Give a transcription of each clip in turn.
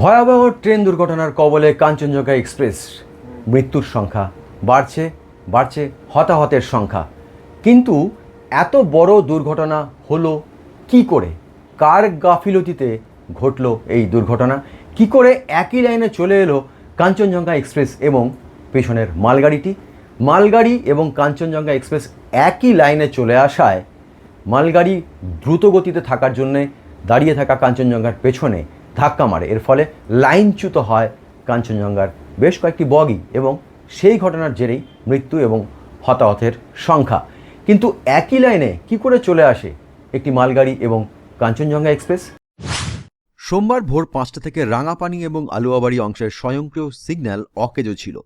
ভয়াবহ ট্রেন দুর্ঘটনার কবলে কাঞ্চনজঙ্ঘা এক্সপ্রেস। মৃত্যুর সংখ্যা বাড়ছে বাড়ছে হতাহতের সংখ্যা। কিন্তু এত বড় দুর্ঘটনা হলো কি করে? কার গাফিলতিতে ঘটলো এই দুর্ঘটনা? কি করে একই লাইনে চলে এলো কাঞ্চনজঙ্ঘা এক্সপ্রেস এবং পেছনের মালগাড়িটি? মালগাড়ি এবং কাঞ্চনজঙ্ঘা এক্সপ্রেস একই লাইনে চলে আসায় মালগাড়ি দ্রুত গতিতে থাকার জন্যে দাঁড়িয়ে থাকা কাঞ্চনজঙ্ঘার পেছনে ধাক্কা মারে। এর ফলে লাইনচ্যুত হয় কাঞ্চনজঙ্ঘার বেশ কয়েকটি বগি এবং সেই ঘটনার জেরেই মৃত্যু এবং হতাহতের সংখ্যা। কিন্তু একই লাইনে কি করে চলে আসে একটি মালগাড়ি এবং কাঞ্চনজঙ্ঘা এক্সপ্রেস? সোমবার ভোর পাঁচটা থেকে রাঙাপানি এবং আলুয়াবাড়ি অংশের স্বয়ংক্রিয় সিগন্যাল অকেজো ছিল।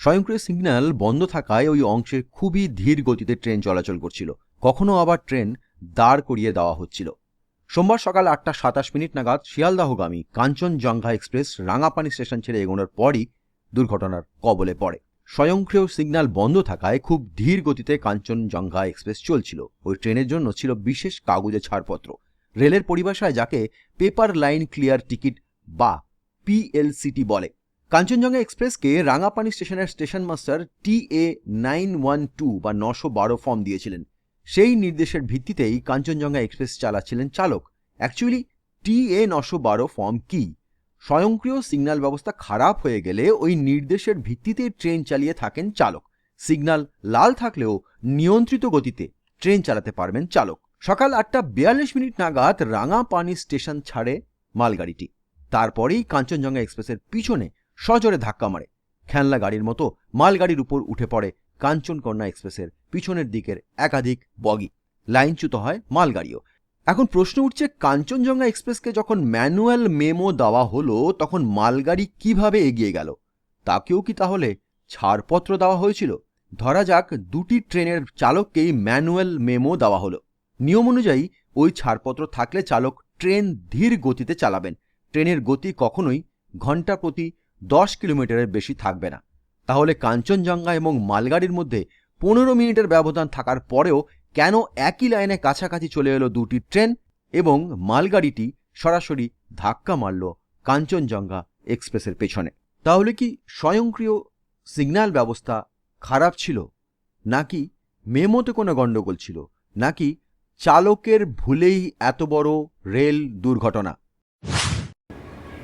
স্বয়ংক্রিয় সিগন্যাল বন্ধ থাকায় ওই অংশে খুবই ধীর গতিতে ট্রেন চলাচল করছিল। কখনো আবার ট্রেন দাঁড় করিয়ে দেওয়া হচ্ছিল। সোমবার সকাল আটটা সাতাশ মিনিট নাগাদ শিয়ালদাহগামী কাঞ্চনজঙ্ঘা এক্সপ্রেস রাঙাপানি স্টেশন ছেড়ে এগোনোর পরই দুর্ঘটনার কবলে পড়ে। স্বয়ংক্রিয় সিগন্যাল বন্ধ থাকায় খুব ধীর গতিতে কাঞ্চনজঙ্ঘা এক্সপ্রেস চলছিল। ওই ট্রেনের জন্য ছিল বিশেষ কাগজে ছাড়পত্র। রেলের পরিভাষায় যাকে পেপার লাইন ক্লিয়ার টিকিট বা পিএলসিটি বলে। কাঞ্চনজঙ্ঘা এক্সপ্রেসকে রাঙাপানি স্টেশনের station master T A nine one two বা নশো বারো ফর্ম দিয়েছিলেন। সেই নির্দেশের ভিত্তিতেই কাঞ্চনজঙ্ঘা এক্সপ্রেস চালাচ্ছিলেন চালক। অ্যাকচুয়ালি টি এ নশো বারো ফর্ম কি? স্বয়ংক্রিয় সিগন্যাল ব্যবস্থা খারাপ হয়ে গেলে ওই নির্দেশের ভিত্তিতে ট্রেন চালিয়ে থাকেন চালক। সিগন্যাল লাল থাকলেও নিয়ন্ত্রিত গতিতে ট্রেন চালাতে পারবেন চালক। সকাল আটটা বিয়াল্লিশ মিনিট নাগাদ রাঙাপানি স্টেশন ছাড়ে মালগাড়িটি। তারপরেই কাঞ্চনজঙ্ঘা এক্সপ্রেসের পিছনে সজোরে ধাক্কা মারে। খেলনা গাড়ির মতো মালগাড়ির উপর উঠে পড়ে কাঞ্চনকন্যা এক্সপ্রেসের পিছনের দিকের একাধিক বগি। লাইনচ্যুত হয় মালগাড়িও। এখন প্রশ্ন উঠছে, কাঞ্চনজঙ্ঘা এক্সপ্রেসকে যখন ম্যানুয়াল মেমো দেওয়া হলো, তখন মালগাড়ি কীভাবে এগিয়ে গেল? তাকেও কি তাহলে ছাড়পত্র দেওয়া হয়েছিল? ধরা যাক, দুটি ট্রেনের চালককেই ম্যানুয়াল মেমো দেওয়া হলো। নিয়ম অনুযায়ী, ওই ছাড়পত্র থাকলে চালক ট্রেন ধীর গতিতে চালাবেন। ট্রেনের গতি কখনোই ঘণ্টা প্রতি দশ কিলোমিটারের বেশি থাকবে না। তাহলে কাঞ্চনজঙ্ঘা এবং মালগাড়ির মধ্যে পনেরো মিনিটের ব্যবধান থাকার পরেও কেন একই লাইনে কাছাকাছি চলে এলো দুটি ট্রেন এবং মালগাড়িটি সরাসরি ধাক্কা মারল কাঞ্চনজঙ্ঘা এক্সপ্রেসের পেছনে? তাহলে কি স্বয়ংক্রিয় সিগন্যাল ব্যবস্থা খারাপ ছিল? নাকি মেমোতে কোনো গণ্ডগোল ছিল? নাকি চালকের ভুলেই এত বড় রেল দুর্ঘটনা?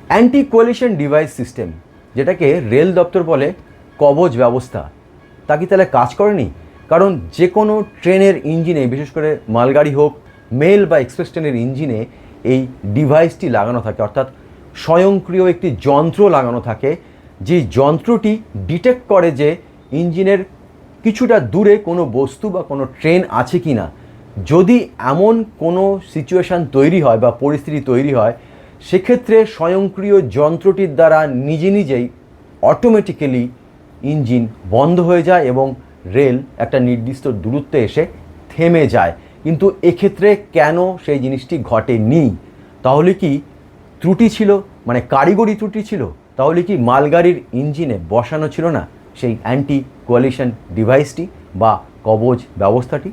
অ্যান্টি কোয়ালিশন ডিভাইস সিস্টেম যেটাকে রেল দপ্তর বলে কবচ ব্যবস্থা, তা কি তাহলে কাজ করেনি? কারণ যে কোনো ট্রেনের ইঞ্জিনে, বিশেষ করে মালগাড়ি হোক, মেল বা এক্সপ্রেস ট্রেনের ইঞ্জিনে এই ডিভাইসটি লাগানো থাকে, অর্থাৎ স্বয়ংক্রিয় একটি যন্ত্র লাগানো থাকে যে যন্ত্রটি ডিটেক্ট করে যে ইঞ্জিনের কিছুটা দূরে কোনো বস্তু বা কোনো ট্রেন আছে কি না। যদি এমন কোনো সিচুয়েশান তৈরি হয় বা পরিস্থিতি তৈরি হয়, সেক্ষেত্রে স্বয়ংক্রিয় যন্ত্রটির দ্বারা নিজে নিজেই অটোমেটিক্যালি ইঞ্জিন বন্ধ হয়ে যায় এবং রেল একটা নির্দিষ্ট দূরত্বে এসে থেমে যায়। কিন্তু এক্ষেত্রে কেন সেই জিনিসটি ঘটেনি? তাহলে কি ত্রুটি ছিল? মানে কারিগরি ত্রুটি ছিল? তাহলে কি মালগাড়ির ইঞ্জিনে বসানো ছিল না সেই অ্যান্টি কোয়ালিশন ডিভাইসটি বা কবচ ব্যবস্থাটি?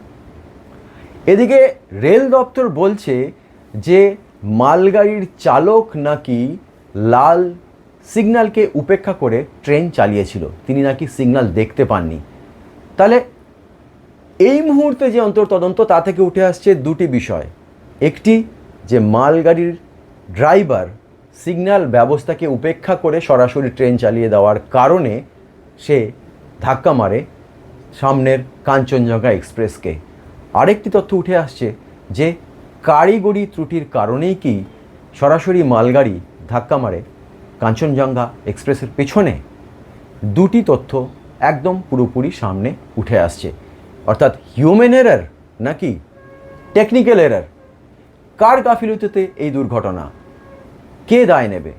এদিকে রেল দপ্তর বলছে যে, মালগাড়ির চালক নাকি লাল সিগন্যালকে উপেক্ষা করে ট্রেন চালিয়েছিল। তিনি নাকি সিগন্যাল দেখতে পাননি। তাহলে এই মুহূর্তে যে অন্তর্তদন্ত, তা থেকে উঠে আসছে দুটি বিষয়। একটি, যে মালগাড়ির ড্রাইভার সিগন্যাল ব্যবস্থাকে উপেক্ষা করে সরাসরি ট্রেন চালিয়ে দেওয়ার কারণে সে ধাক্কা মারে সামনের কাঞ্চনজঙ্ঘা এক্সপ্রেসকে। আরেকটি তথ্য উঠে আসছে যে, কারিগরি ত্রুটির কারণেই কি সরাসরি মালগাড়ি ধাক্কা মারে। কাঞ্চনজঙ্ঘা এক্সপ্রেসের পেছনে দুটি তথ্য একদম পুরোপুরি সামনে উঠে আসছে। অর্থাৎ হিউম্যান এরার নাকি টেকনিক্যাল এরার কার গাফিলতিতে এই দুর্ঘটনা? কে দায় নেবে?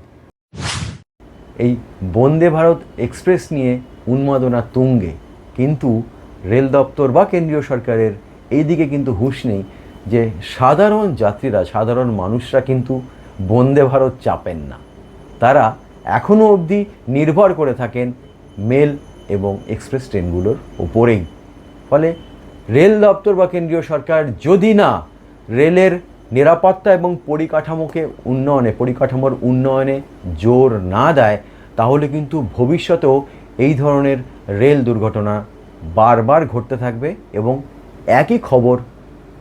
এই বন্দে ভারত এক্সপ্রেস নিয়ে উন্মাদনা তুঙ্গে, কিন্তু রেল দপ্তর বা কেন্দ্রীয় সরকারের এই দিকে কিন্তু হুঁশ নেই যে সাধারণ যাত্রীরা, সাধারণ মানুষরা কিন্তু বন্দে ভারত চাপেন না। তারা এখনও অবধি নির্ভর করে থাকেন মেল এবং এক্সপ্রেস ট্রেনগুলোর ওপরেই ফলে রেল দপ্তর বা কেন্দ্রীয় সরকার যদি না রেলের নিরাপত্তা এবং পরিকাঠামোকে উন্নয়নে, পরিকাঠামোর উন্নয়নে জোর না দেয়, তাহলে কিন্তু ভবিষ্যতেও এই ধরনের রেল দুর্ঘটনা বারবার ঘটতে থাকবে এবং একই খবর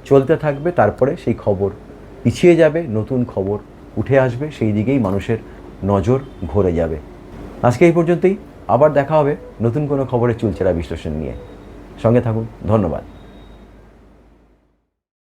চলতে থাকবে, তারপরে সেই খবর পিছিয়ে যাবে, নতুন খবর উঠে আসবে, সেই দিকেই মানুষের নজর ঘুরে যাবে। আজকে এই পর্যন্তই। আবার দেখা হবে নতুন কোনো খবরের চুলচেরা বিশ্লেষণ নিয়ে। সঙ্গে থাকুন। ধন্যবাদ।